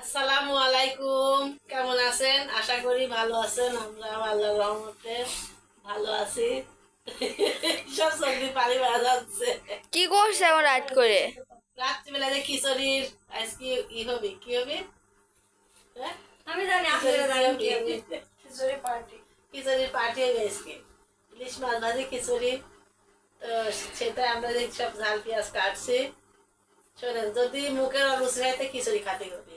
আসসালামু আলাইকুম। কেমন আছেন? আশা করি ভালো আছেন। আমরা আল্লাহর রহমতে ভালো আছি। সব সবজি পানি বেড়া যাচ্ছে। কি করছে এখন রাত করে? রাত্রিবেলা যে খিচুড়ির আজকে ই হবে? কি হবে? হ্যাঁ? আমি জানি আপনারা জানেন কি হবে। খিচুড়ি পার্টি খিচুড়ির পার্টি হবে আজকে। ইলিশ মাছ ভাজি খিচুড়ি। তো সেটা আমরা যে সব ঝাল পেঁয়াজ কাটছি। শোনেন যদি মুখের অরুচি হয় তো খিচুড়ি খাতে হবে।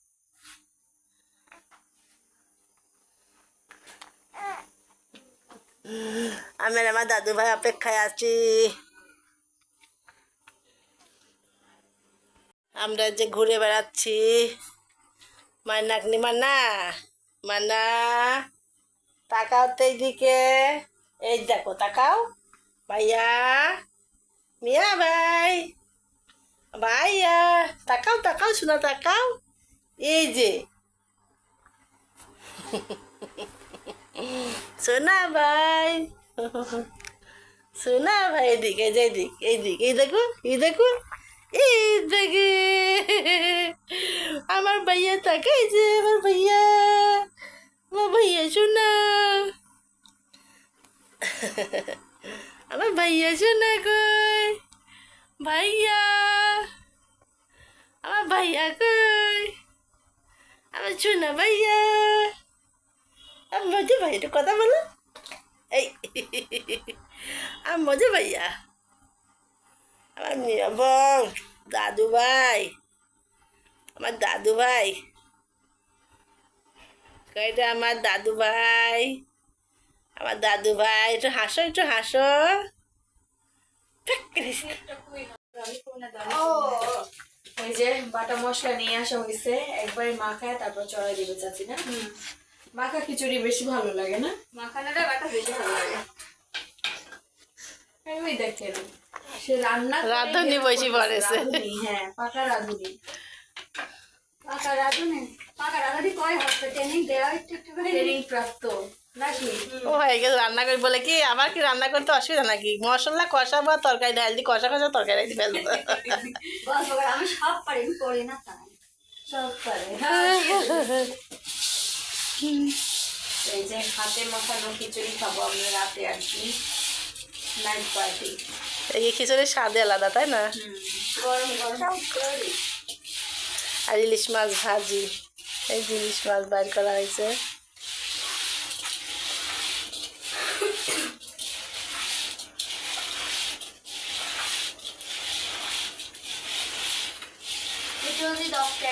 আমি আমার দাদু ভাই অপেক্ষায় আছি। আমরা যে ঘুরে বেড়াচ্ছি। মান্নাকনি মান্না মান্না তাকাও তো এইদিকে। এই দেখো, তাকাও। ভাইয়া, মিয়া ভাই, ভাইয়া, তাকাও তাকাও শোনা তাকাও। এই যে। সোনা ভাই সোনা ভাই এদিকে এই যে এদিক এইদিক এই দেখো এই দেখো, এই দেখে। আমার ভাইয়া তাকাই যে, আমার ভাইয়া আমার ভাইয়া শোনা আমার ভাইয়া শোনা কই? ভাইয়া, আমার ভাইয়া কই? আমার শোনা ভাইয়া। মজা ভাই একটু কথা বলো। এই আমার মজা ভাইয়া আমার নিরবং দাদু ভাই আমার দাদু ভাই। কয়টা আমার দাদু ভাই আমার দাদু ভাই একটু হাসো একটু হাসো ওই যে বাটা মশলা নিয়ে আসা হয়েছে একবারে মাখায় তারপর চড়াই দিবে চাচি না? মাখা খিচুড়ি বেশি ভালো লাগে না? মাখানাটা বাটা বেশি ভালো লাগে। ওই দেখেন সে রান্না রাঁধুনি বসে পড়েছে। হ্যাঁ পাকা রাঁধুনি। পাকা রাঁধুনি? পাকা রাঁধুনি কয় হচ্ছে? ট্রেনিং দেওয়া একটু একটু করে। ট্রেনিং প্রাপ্ত। ও হয়ে গেছে রান্না করি বলে কি আবার কি রান্না করতে অসুবিধা নাকি? মশলা কষাবো আর তরকারি ডাল দি কষা কষা তরকারি আমি সব পারি করি না তাই। সব পারে। হ্যাঁ, এই যে হাতে মাখানো খিচুড়ি খাব আমরা রাতে আর কি। নাইট পার্টি এই খিচুড়ির স্বাদে আলাদা তাই না? গরম গরম। আর ইলিশ মাছ ভাজি। এই যে ইলিশ মাছ বাইর করা হয়েছে। একটু যদি দশটা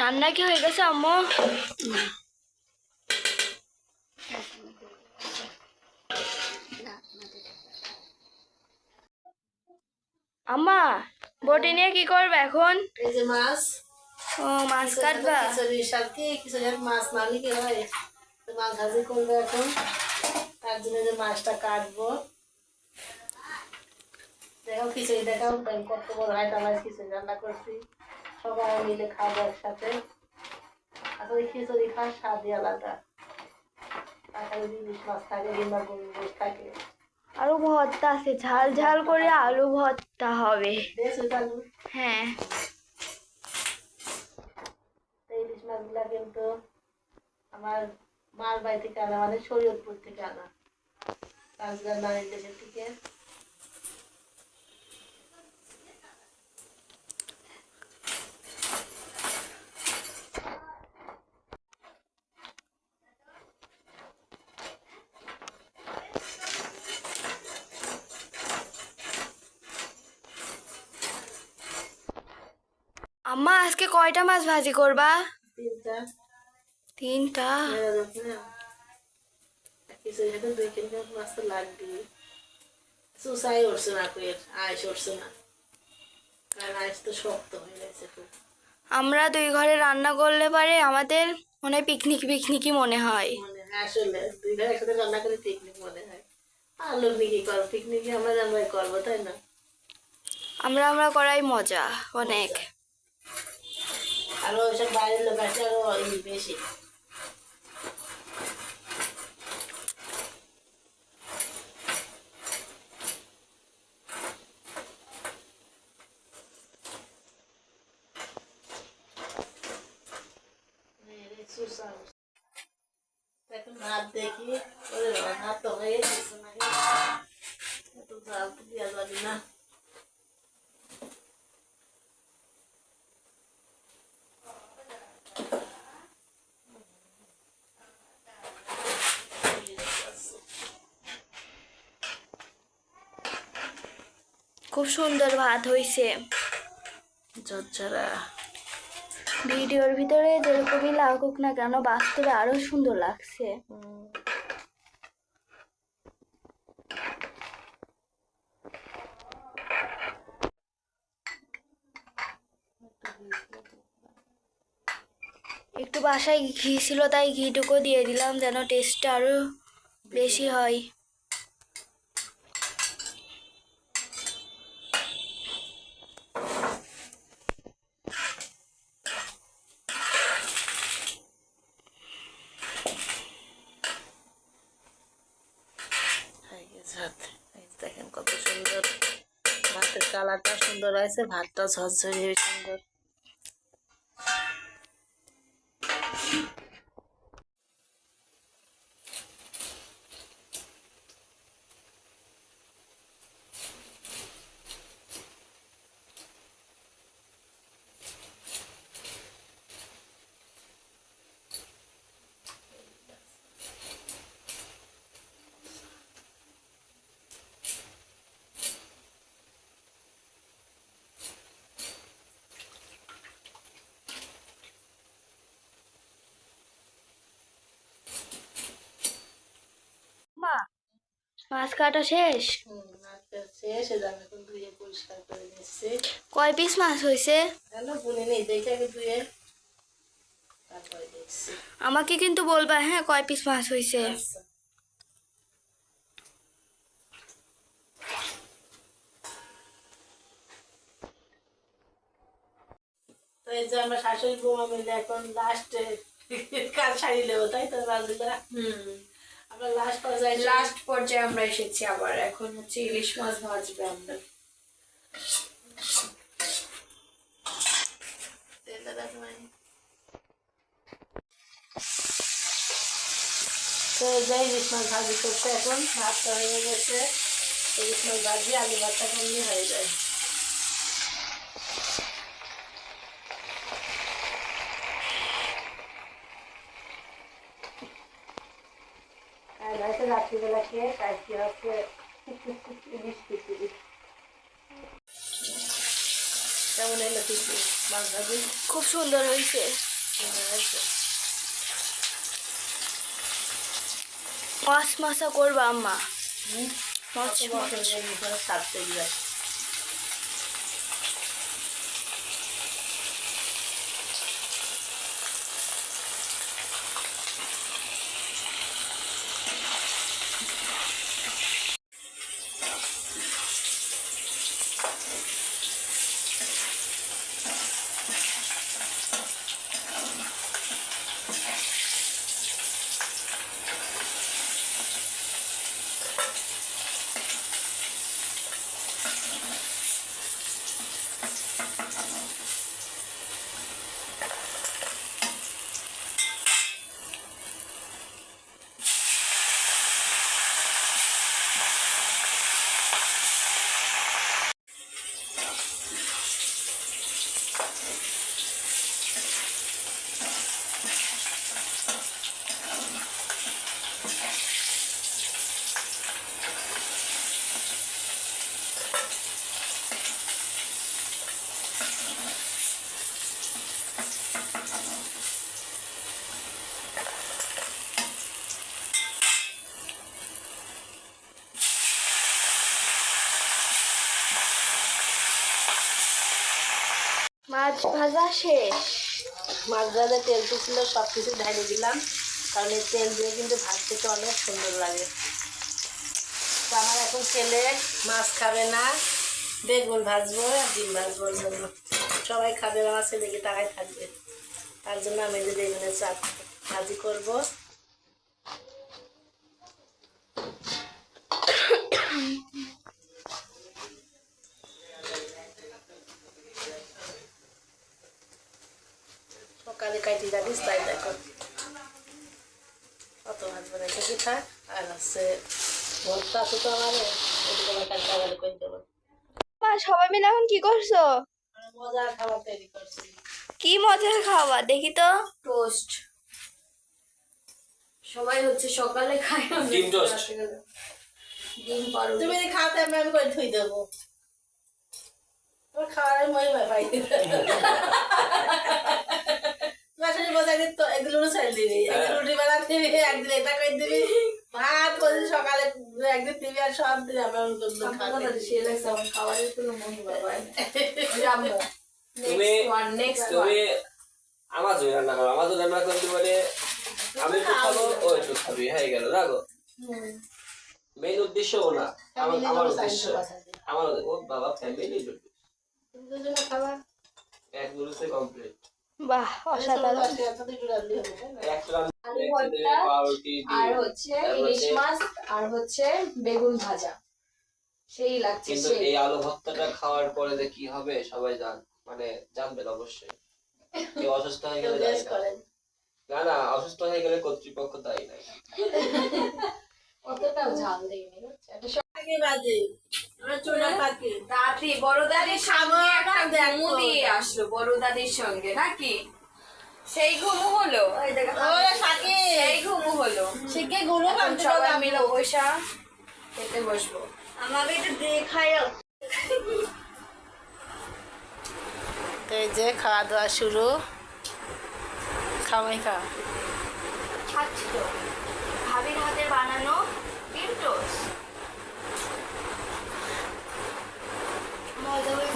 রান্না কি হয়ে গেছে আম্মু? আম্মা বটি নিয়ে কি করবে এখন? এই যে মাছ। ও মাছ কাটবা? সাথে খিচুড়ির মাছ না কি হয় মাছ ভাজি করব এখন। তার জন্য যে মাছটা কাটবো। দেখো খিচুড়ি দেখাও কত বড় হয় আমার খিচুড়ি রান্না করছি। সবাই মিলে খাব একসাথে। আসলে খিচুড়ি খাওয়ার স্বাদই আলাদা। যদি ইলিশ মাছ থাকে কিংবা গরুর গোশ থাকে। আলু ভর্তা আছে ঝাল ঝাল করে আলু ভর্তা হবে। হ্যাঁ। ইলিশ মাছগুলা কিন্তু আমার মার বাড়ি থেকে আনা মানে শরীয়তপুর থেকে আনা। কাজগার নারী দেশের থেকে। আম্মা আজকে কয়টা মাছ ভাজি করবা? তিনটা। তিনটা? কিছু দুই তিনটা মাছ তো লাগবে সুসাই উঠছে না পেট আইস উঠছে না। কারণ আইস তো শক্ত হয়ে গেছে খুব। আমরা দুই ঘরে রান্না করলে পারে আমাদের মনে হয় পিকনিক পিকনিকই মনে হয়। আসলে দুই ঘর একসাথে রান্না করে পিকনিক মনে হয়। আলু নিকি করব পিকনিকে আমরা আমরাই করব তাই না? আমরা আমরা করাই মজা অনেক। আরও ওইসব বাইরের লোক আছে আরও বেশি এখন ভাত দেখি ভাত তো হয়ে গেছে নাকি জাল তো দেওয়া যাবে না খুব সুন্দর ভাত হইছে। ঝরঝরা ভিডিওর ভিতরে যেরকমই লাগুক না কেন বাস্তবে আরও সুন্দর লাগছে। একটু বাসায় ঘি ছিল তাই ঘিটুকু দিয়ে দিলাম যেন টেস্টটা আরও বেশি হয়ে গেছে ভাত এই যে দেখেন কত সুন্দর ভাতের কালারটা সুন্দর আছে ভাতটা ঝরঝরে সুন্দর। মাছ কাটা শেষ? শেষ আমি এখন ধুয়ে পরিষ্কার করে নিচ্ছি। কয় পিস মাছ হয়েছে হ্যালো বুনে নেই দেখে আগে ধুয়ে তারপরে দেখছি। আমাকে কিন্তু বলবা হ্যাঁ কয় পিস মাছ হয়েছে আচ্ছা। তো এই যে আমরা শাশুড়ি বৌমা মিলে এখন লাস্টে কাজ দেবো তাই তো রাজুদা হুম। লাস্ট পর্যায়ে আমরা এসেছি আবার। এখন হচ্ছে ইলিশ মাছ ভাজবে আমরা। তো যাই ইলিশ মাছ ভাজি করছে এখন। ভাতটা হয়ে গেছে। ইলিশ মাছ ভাজি আলু ভাতটা কমনি হয়ে যায় আর হয়তো রাত্রিবেলা খেয়ে কাজটি হচ্ছে ইলিশ খিচুড়ি কেমন এলো খিচুড়ি মাছ ভাজি খুব সুন্দর হয়েছে। সুন্দর হয়েছে। মাছ মাছা করবা আম্মা। মাছ কত সাত তৈরি ভিতরে মাছ ভাজা শেষ। মাছ ভাজা, তেল ছিল সব কিছু ঢালিয়ে দিলাম। কারণ এই তেল দিয়ে কিন্তু ভাজতে অনেক সুন্দর লাগে। তো আমার এখন ছেলে মাছ খাবে না। বেগুন ভাজবো আর ডিম ভাজবো জন্য। সবাই খাবে, আমার ছেলেকে টাকায় থাকবে। তার জন্য আমি যে বেগুনের চাপ ভাজি করব। সকালে কাটি জানিস তাই দেখো। অত ভাত বানাইতে কি থাক আর হচ্ছে ভর্তা আছে তো আমার সবাই মিলে এখন কি করছ? মজার খাবার তৈরি করছি। কি মজার খাবার দেখি তো। টোস্ট সবাই হচ্ছে সকালে খায় ডিম গেলে। ডিম পাউরুটি তুমি যদি খাওয়াতে আমি আমি করে ধুই দেবো। খাওয়ার মই ভাই। ভাই তোমার সাথে বোঝা গেছে তো দিবি একদিন রুটি বেলা দিবি একদিন এটা করে দিবি ভাত করে সকালে একদিন দিবি আর সব দিন আমি আমি করব আমার খাওয়াতে। কথা সে লাগছে আমার খাবারের কোনো মন তুমি- নেক্সট ওয়ান নেক্সট তুমি আমার জন্য রান্না করো আমার জন্য রান্না করতে বলে আমি একটু খাব ও একটু খাবি হয়ে গেল রাখো মেইন উদ্দেশ্য ও না আমার Family আমার উদ্দেশ্য। আমার ও বাবা ফ্যামিলি এক গুলোতে কমপ্লিট বাহ অসাধারণ দশটা এত দুটো রান্না হবে তাই না? একটা আলু ভর্তা, আর হচ্ছে ইলিশ মাছ আর হচ্ছে বেগুন ভাজা সেই লাগছে কিন্তু এই আলু ভর্তাটা খাওয়ার পরে যে কি হবে সবাই জান মানে জানবেন অবশ্যই কেউ অসুস্থ হয়ে গেলে না। না অসুস্থ হয়ে গেলে কর্তৃপক্ষ দায়ী নাই অতটাও ঝাল দেয়নি একটা সব- বাজে। আমার চুনা পাখি। দাদি বড় দাদির একটা ঘুমু দিয়ে আসলো বড় দাদির সঙ্গে নাকি? সেই ঘুমু হলো। সেই ঘুমু হলো। এখন খামতে সবাই মিলে আমি। বসা খেতে বসবো। আমাকে একটু দেখায়ও তো এই যে খাওয়া দাওয়া শুরু। খামাই খা খাচ্ছি তো। ভাবির হাতে বানানো ডিম টোস্ট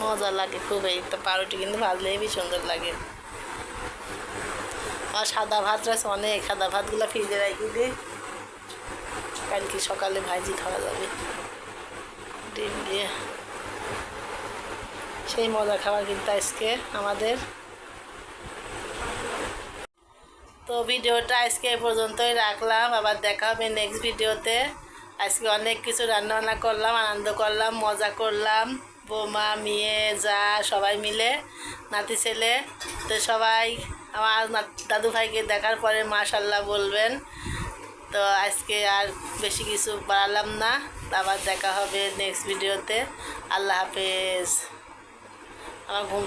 মজা লাগে খুবই। তো পাউরুটি কিন্তু ভাজলে হেবি সুন্দর লাগে। আর সাদা ভাত রয়েছে অনেক। সাদা ভাতগুলো ফ্রিজে রাখি দে। কালকে সকালে ভাজি খাওয়া যাবে। ডিম দিয়ে। সেই মজা খাবার কিন্তু আজকে আমাদের। তো ভিডিওটা আজকে এ পর্যন্তই রাখলাম। আবার দেখা হবে নেক্সট ভিডিওতে আজকে অনেক কিছু রান্নাবান্না করলাম, আনন্দ করলাম, মজা করলাম। বৌমা, মেয়ে, যা, সবাই মিলে, নাতি, ছেলে। তো সবাই, আমার দাদু ভাইকে দেখার পরে মাশাল্লাহ বলবেন। তো আজকে আর বেশি কিছু বাড়ালাম না। আবার দেখা হবে নেক্সট ভিডিওতে আল্লাহ হাফেজ। আমার ঘুম